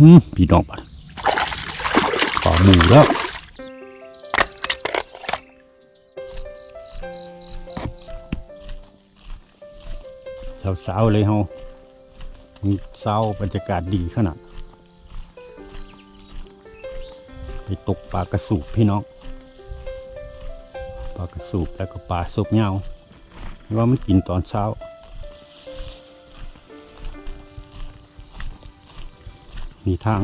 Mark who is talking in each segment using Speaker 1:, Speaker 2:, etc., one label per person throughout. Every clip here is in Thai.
Speaker 1: อืมพี่น้องปะปลาหมูแล้วเช้าๆเลยเฮามีเช้าบรรยากาศดีขนาดไปตกปลากระสูบพี่น้องปลากระสูบแล้วก็ปลาสุกเงาว่ามันกินตอนเช้า มีทาง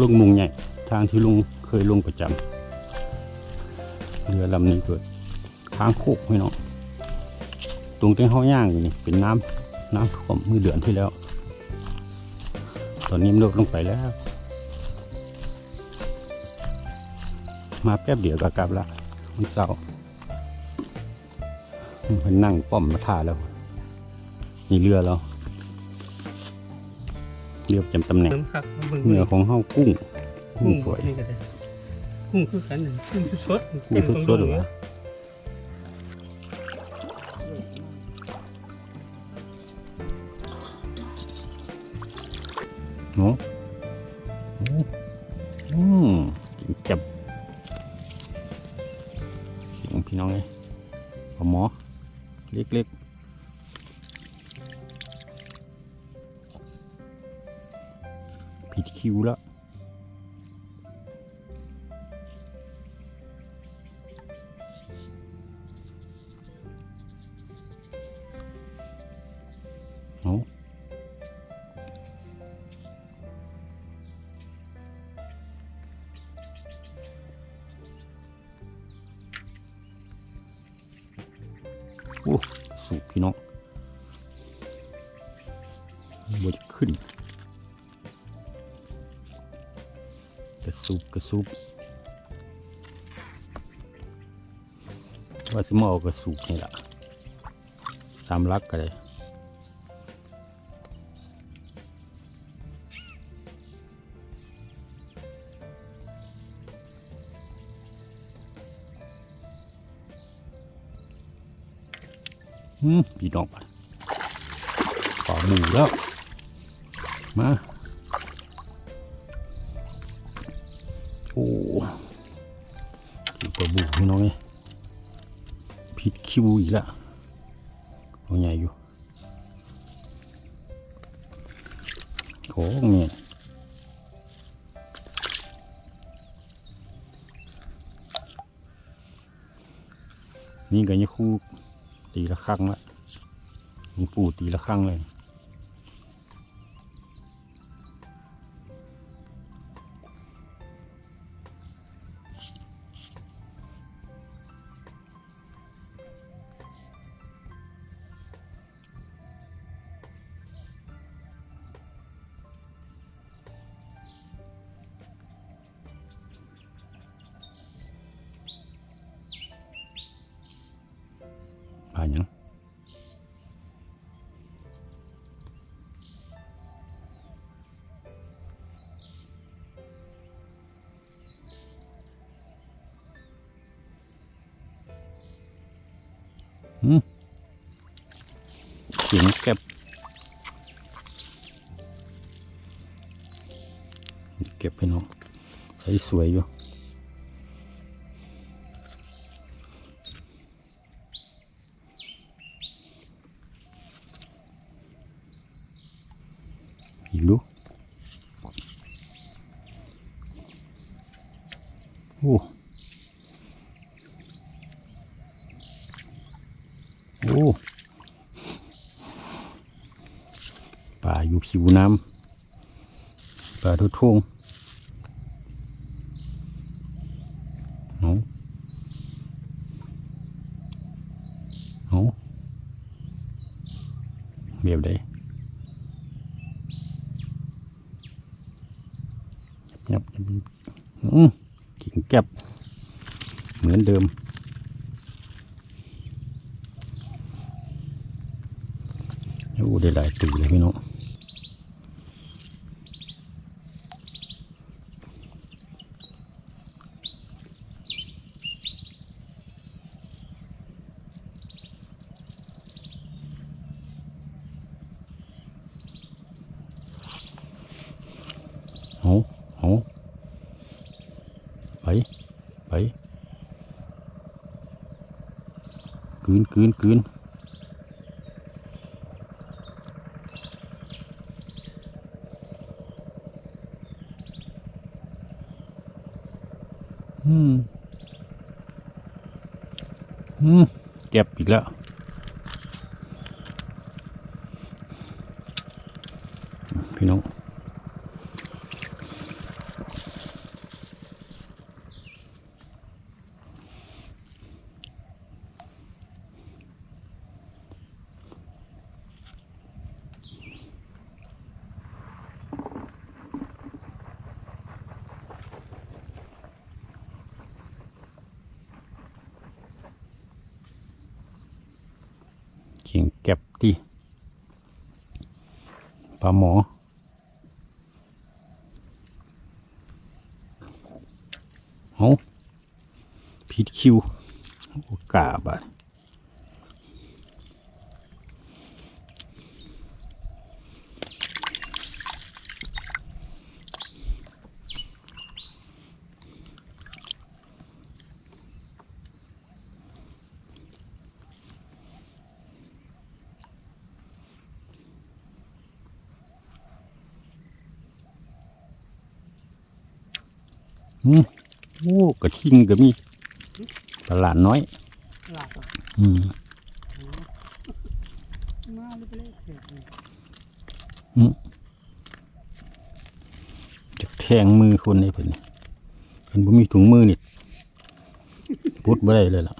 Speaker 1: ลุงมุงใหญ่ทางที่ลุงเคยลงประจำเรือลำนี้เกิดค้างโคกพี่น้องตรงที่เขาย่างอยู่นี่เป็นน้ำน้ำท่วมเมื่อเดือนที่แล้ว ตอนนี้มันลดลงไปแล้ว มาแป๊บเดียวก็กลับละมันเศร้ามันนั่งป้อมมาท่าแล้ว นี่เรือเรา เรือประจำตำแหน่ง
Speaker 2: น้ำคักน้ำเบิ่ง
Speaker 1: เนื้อของเฮากุ้งกุ้
Speaker 2: กุ้
Speaker 1: ง
Speaker 2: ง
Speaker 1: สวย
Speaker 2: นี่ก็ได้กุ้งคือกันหนึ่งกุ้งคือสด
Speaker 1: กุ้งคือสดเหรอวะเนาะอืมกินจับเสียงพี่น้องไงปลาหมอเล็กๆ ผิดคิวแล้วเอาโอ้ กระสูบกระสูบว่าสมเอากระสูบนี่แหละสามลักก็เลยอืมพี่น้องปะปลาหมูแล้ว มา โอ้กินปลาบูพี่น้องไงผิดคิวอีกล้วเอาใหญ่อยู่โอ้เงี้ยนี่ก็ยังคู่ตีละครั้งละหลวงปู่ตีละครั้งเลย เสียงเก็บเก็บไปน้องใส่สวยอยู่ อีกดูโอ้โอ้ ป่าอยู่ผิวน้ำป่าทุกทุ่งเอาเอาเบียบได้ยับยับอืมกิ่งแก็บเหมือนเดิมโอ้ได้หลายตัวเลยพี่น้อง นกลืนกลืนอืม อืม เก็บอีกแล้ว พี่น้อง เดีปลาหมอ เอาผิดคิว โอกาบาด อืมโอ้กระทิงก็มีตลาดน้อย
Speaker 2: หลักอะ
Speaker 1: อืม
Speaker 2: มาเลยไปเลยเสร็จเลย
Speaker 1: จะแทงมือคนในเพิ่นนี่เพิ่นบ่มีถุงมือนี่พุดบ่ได้เลยล่ะ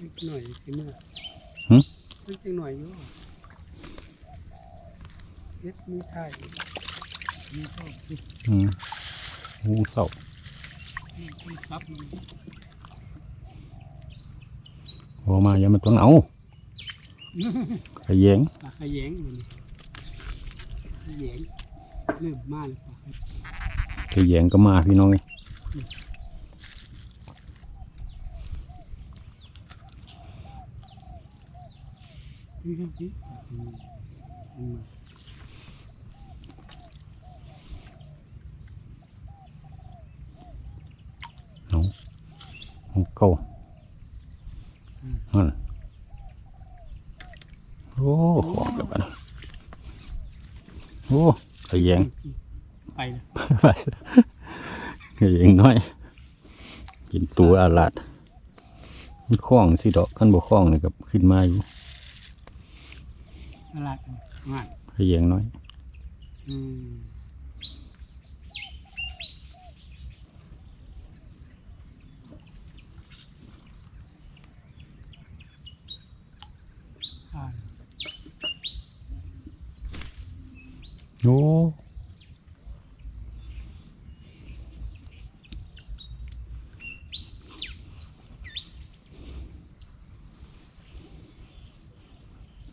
Speaker 2: นิดหน่อยสิมา
Speaker 1: หึ
Speaker 2: นิดหน่อยอยู่ เฮ็ดมีไทยมีชอบมี
Speaker 1: อืมงูเศร้า
Speaker 2: คนซับมัน
Speaker 1: พอมาอย่ามันต้องเอาขยง
Speaker 2: ปากขยงมันขยงเริ่มมาเลยปาก
Speaker 1: ขยงก็มาพี่น้องเอ้ย
Speaker 2: นี่ครับ นี่อืมอืม
Speaker 1: เอาเอาเก่านั่นโอ้ของกับอันโอ้ขยง
Speaker 2: ไปเลย
Speaker 1: ไปขยงน้อย กินตัวอาลาดมันคล้องสิดอกขันบ่คล้องนี่กับขึ้นมาอยู่
Speaker 2: ตลาดงาน
Speaker 1: ขยงน้อย
Speaker 2: อืม
Speaker 1: โอ้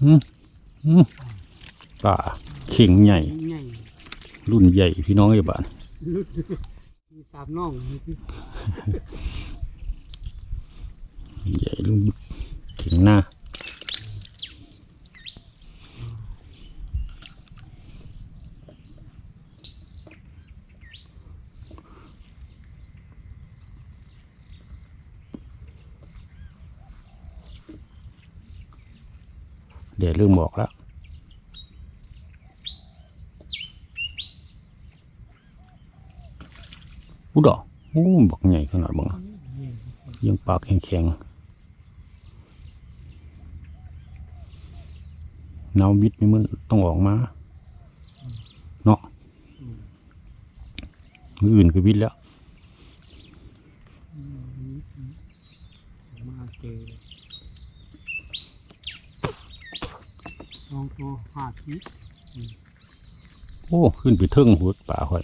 Speaker 1: อืมอืมป่าเข่งใหญ่
Speaker 2: ใหญ่
Speaker 1: รุ่นใหญ่พี่น้องไอ้บ้าน
Speaker 2: ลุดมีสามน่องนี่คือ
Speaker 1: ใหญ่รุ่นเข่งหน้า เดี๋ยวเริ่มบอกแล้วอู้ดอกโอ้บักใหญ่ขนาดบังยังปากแข็งๆนาวิทย์นี่มันต้องออกมา เนาะมืออื่นคือวิทย์แล้ว
Speaker 2: มาเจอ ลองตัวหาชีส
Speaker 1: โอ้ขึ้นไปเทิงหัวป่าค่อย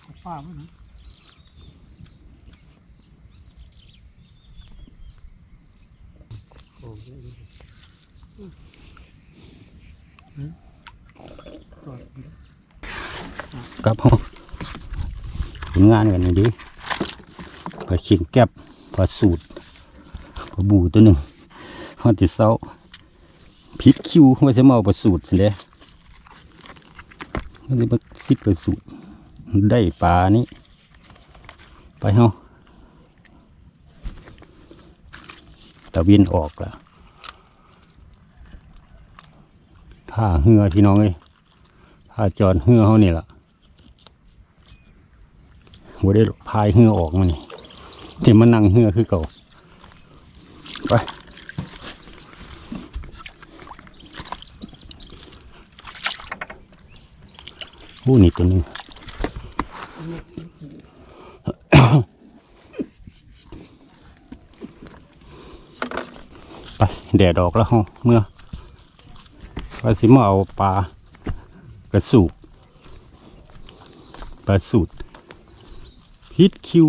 Speaker 2: เขาป้าไว้นะโอ้ยอืมก่อน
Speaker 1: กลับห้องผลงานกันนี่ดิปลาเขียงแก็บปลาสูตรปลาบูตัวหนึ่งฮอดจิเศร้า พิษคิวว่าจะมาเอาปลาสูตรสิเลยมันเลยมาซิดปลาสูตรได้ปลานี้ ไปเฮาตะวินออกล้วท่าเหือพี่น้องเอ้ยท่าจอดเหือเฮานี่ล่ะบ่ได้พายเหือออกมานี่ที่มันนั่งเหือคือเก่าไป ผู้นี่ตัวหนึงไปแดดออกแล้วห้องเมื่อว่าสิมาเอาปลากระสูบปลาสูตรพิษคิว